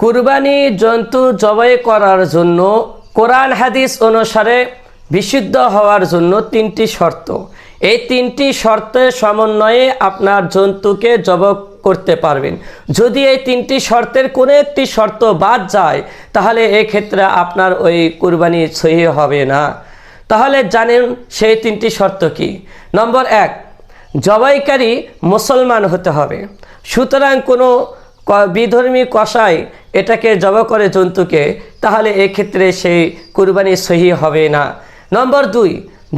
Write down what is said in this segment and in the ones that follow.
কুরবানি জন্তু জবাই করার জন্য কোরআন হাদিস অনুসারে বিশুদ্ধ হওয়ার জন্য তিনটি শর্ত। এই তিনটি শর্তের সমন্বয়ে আপনার জন্তুকে জব করতে পারবেন। যদি এই তিনটি শর্তের কোনো একটি শর্ত বাদ যায়, তাহলে এক্ষেত্রে আপনার ওই কুরবানি সহি হবে না। তাহলে জানেন সেই তিনটি শর্ত কি। নম্বর এক, জবাইকারী মুসলমান হতে হবে। সুতরাং কোনো বিধর্মী কষাই এটাকে জব করে জন্তুকে, তাহলে এক্ষেত্রে সেই কুরবানি সহি হবে না। নম্বর দুই,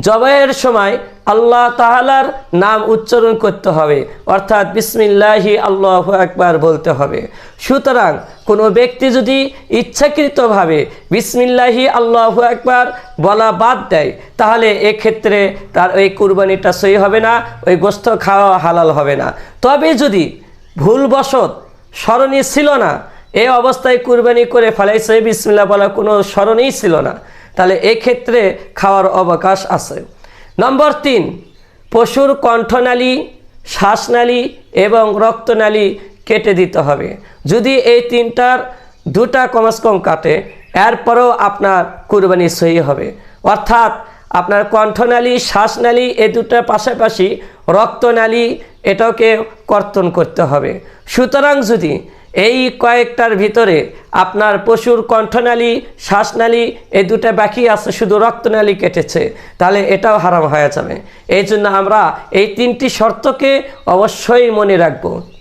জবাইয়ের সময় আল্লাহ তাহালার নাম উচ্চারণ করতে হবে, অর্থাৎ বিসমিল্লাহি আল্লাহ একবার বলতে হবে। সুতরাং কোনো ব্যক্তি যদি ইচ্ছাকৃতভাবে বিসমিল্লাহি আল্লাহ একবার বলা বাদ দেয়, তাহলে এক্ষেত্রে তার ওই কুরবানিটা সহি হবে না, ওই গোস্ত খাওয়া হালাল হবে না। তবে যদি ভুলবশত স্মরণই ছিল না এই অবস্থায় কুরবানি করে ফেলাইছে বিসমিল্লা বলা কোনো স্মরণই ছিল না। তাহলে এক্ষেত্রে খাওয়ার অবকাশ আছে। নম্বর তিন, পশুর কণ্ঠনালী, শ্বাসনালী এবং রক্তনালী কেটে দিতে হবে। যদি এই তিনটার দুটা কমস কম কাটে, এরপরেও আপনার কুরবানি সহি হবে। অর্থাৎ আপনার কণ্ঠনালী, শ্বাসনালী এ দুটার পাশাপাশি রক্তনালী এটাকে কর্তন করতে হবে। সুতরাং যদি এই কয়েকটার ভিতরে আপনার পশুর কণ্ঠনালী, শ্বাসনালী এই দুটা বাকি আছে, শুধু রক্তনালী কেটেছে। তাহলে এটাও হারাম হয়ে যাবে। এই জন্য আমরা এই তিনটি শর্তকে অবশ্যই মনে রাখব।